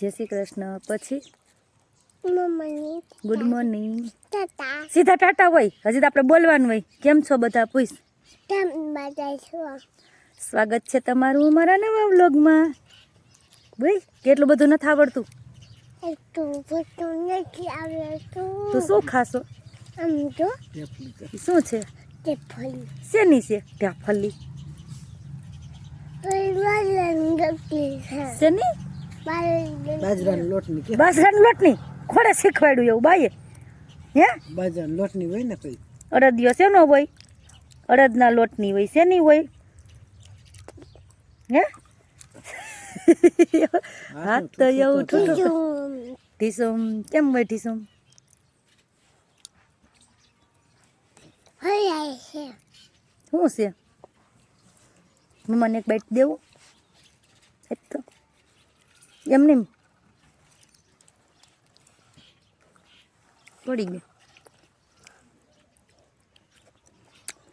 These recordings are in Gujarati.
જય શ્રી કૃષ્ણ. પછી? ગુડ મોર્નિંગ સીધા ટાટા હોય? હજી તો આપણે બોલવાનું હોય. કેમ છો બધા? પૂછ. સ્વાગત છે તમારું અમારા નવા વ્લોગમાં. ભાઈ કેટલું બધું નથી આવડતું. તું શું ખાશો? શું છે? શેની છે? છે શેની? બાજરાના લોટની કે? બાજરાની લોટની? ખોડે શીખવાડ્યું એવું બાઈએ? હે? બાજરાની લોટની હોય ને કઈ? અડદિયો શેનો હોય? અડદના લોટની હોય શેની હોય? હે? હાથ તો એવું ઠૂઠું ઢીસુમ કેમ હોય ઢીસુમ શું છે? શું મને એક બાઈટ દેવું. એક તો એમ નહીં. પડી ગયું.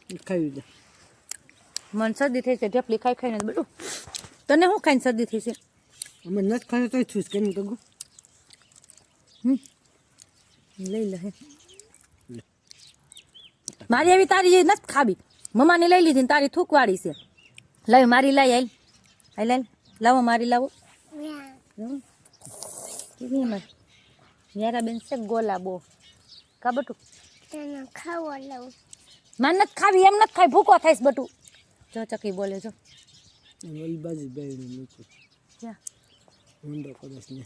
મન દે મને શરદી થઈ છે ઢેપલી ખાઈ ખાઈને બધું તને શું ખાઈને શરદી થઈ છે? અમે નથી ખાને તો છું કેમ હમ. લઈ લે મારી એવી તારી નથી ખાવી. મમ્માને લઈ લીધી ને તારી થૂકવાળી છે. લાવ મારી લાય આઈ આઈ લાઈ લાવો મારી લાવો. કેવી મારી યારાબેન છે ગોલા બો કા બટું. તને ખાવા લઉં માન નથી ખાવી એમ નથી ખાવી ભૂકો થાય બટું. જો ચકી બોલે જો. ઓલી બાજુ જા. ઊંડો કદાચ ને.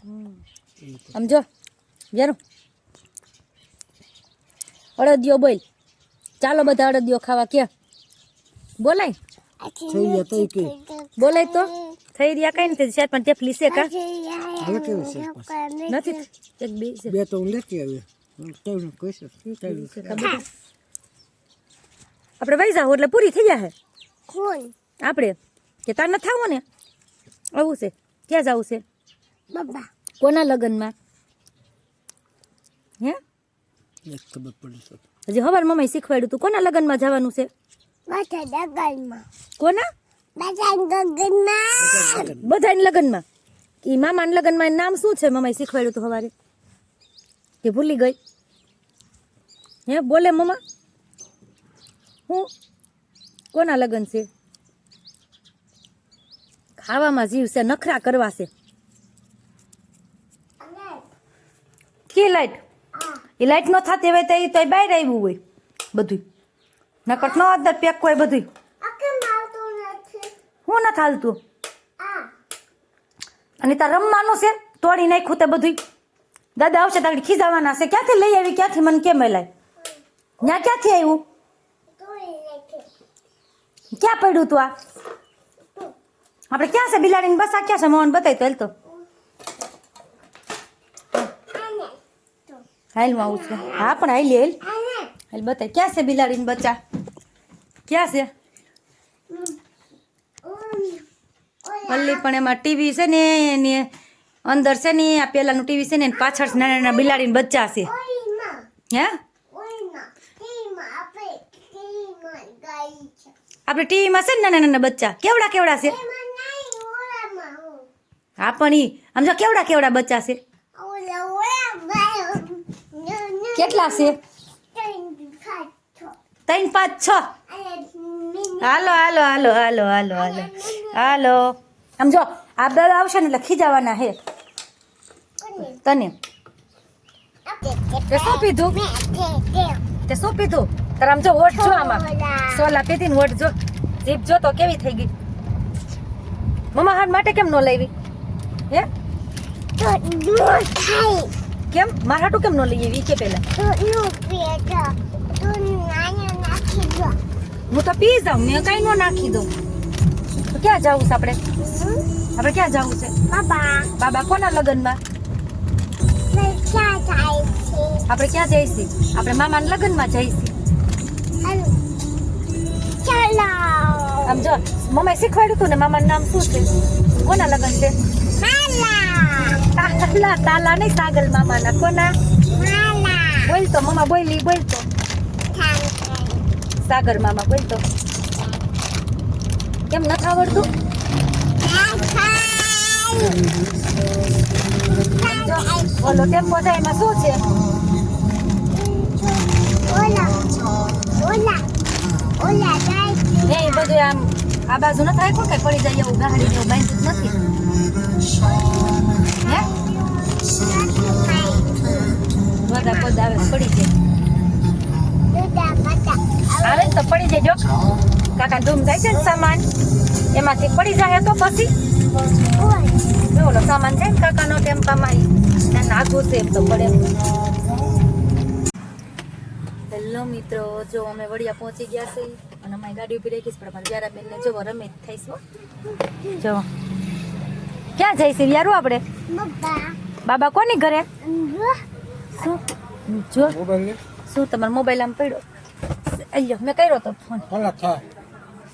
આમ જો વેરું. અડદિયો બોલ. ચાલો બધા અડદિયો ખાવા કે બોલાય. થઈ ગયા તઈ કે બોલાય તો. થઈ રહ્યા કઈ નથી સાહેબ પણ ટેફલી લીસે કા? છે? નથી. એક બે છે. બે તો હું લેતી આવી. કહીશ આપણે વહી જાવ એટલે પૂરી થઈ જાય કોણ આપણે. કે તાર નથી આવું ને? આવું છે. ક્યાં જવું છે? બાબા. કોના લગ્નમાં? હે? એક ખબર પડી હજી હવાર મમ્મી શીખવાડ્યું તું કોના લગ્નમાં જવાનું છે? બધા ડગલમાં. કોના? બધા લગ્નમાં. એ લગ્નમાં એનું નામ શું છે? મમ્માએ શીખવાડ્યું તું સવારે કે ભૂલી ગઈ. હે બોલે મમ્મા હું? કોના લગ્ન છે? ખાવામાં જીવ છે નખરા કરવા છે. કે લાઈટ? એ લાઈટ ન થતી હોય તો એ તો બહાર આવ્યું હોય બધું નકર નો અંદર પેક કોઈ બધું હું નથી થાલતું અને તાર રમવાનું છે? તોડી નાખ્યું તે બધું દાદા આવશે તાકડી ખીજાવાના છે. ક્યાંથી લઈ આવી? ક્યાંથી મને કેમ લાય ત્યાં ક્યાંથી આવ્યું? ક્યાં પડ્યું તું આ? આપણે ક્યાં છે? બિલાડીને બસ આ ક્યાં છે? મોહન બતાવી તો હાલ તો. આને. તો હાલમાં આવું છે. હા પણ હાલી. હાલ. હાલ બતાય ક્યાં છે બિલાડીને બચ્ચા? ક્યાં છે? પલ્લી પણ એમાં ટીવી છે ને એની અંદર છે ને આ પેલાનું ટીવી છે ને એની પાછળ નાના નાના બિલાડીને બચ્ચા છે. હે? આપણે ટીવીમાં છે ને નાના નાના બચ્ચા? કેવડા કેવડા છે? હા પણ ઈ આમ જો કેવડા કેવડા બચ્ચા છે? કેટલા છે? ત્રણ પાંચ છ. હાલો હાલો હાલો હાલો હાલો હાલો. હાલો. આમ જો આ આવશે ને લખી જવાના હે. તને. તે શું પીધું? તે શું પીધું? તારે આમ જો ઓઠ જો આમાં. સોલા. પીધી ને ઓઠ જો. જીભ જો તો કેવી થઈ ગઈ. મમ્મા હાથ માટે કેમ ન લાવી? હે? કેમ? મારા હાટું કેમ ન લઈ આવી? કે પેલા હું તો પી જાઉં ને કઈ નો નાખી દઉં. તો ક્યાં જવું છે આપણે? આપણે ક્યાં જવું છે? બાબા. બાબા કોના લગ્નમાં? આપણે ક્યાં જઈશી આપણે મામાના લગ્નમાં જઈશી ચાલો. આમ જો મમ્મી શીખવાડ્યું હતું ને મામાનું નામ શું છે? કોના લગ્ન છે? તાલા તાલા નહીં સાગર મામાના. કોના? બોલ તો મમ્મા બોલી બોલ તો સાગર મામા બોલ તો. કેમ નથી આવડતું? બોલો ટેમ્પો છે, એમાં શું છે? એ બધું આમ આ બાજુ ન થાય કે પડી જાય એવું ગાડી જેવું બાંધ્યું નથી? હે? બધા પદ આવે, પડી જાય. તો પડી જજો. જો કાકા ધૂમ થાય છે ને સામાન? એમાંથી પડી જાય તો પછી? જો સામાન છે ને તેમ કમાઈ ના નાગું છે એમ તો પડે. હેલો મિત્રો જો અમે વડિયા પહોંચી ગયા છે અને અમારી ગાડી ઊભી રાખીશ છે પણ અમારી વ્યારા બેનને જો રમે થઈશું જો. ક્યાં જઈશું યારું આપણે બાબા કોની ઘરે? શું? જો. શું? તમારો મોબાઈલ આમ પડ્યો? અయ్યો મેં કર્યો તો ફોન કલાક થાય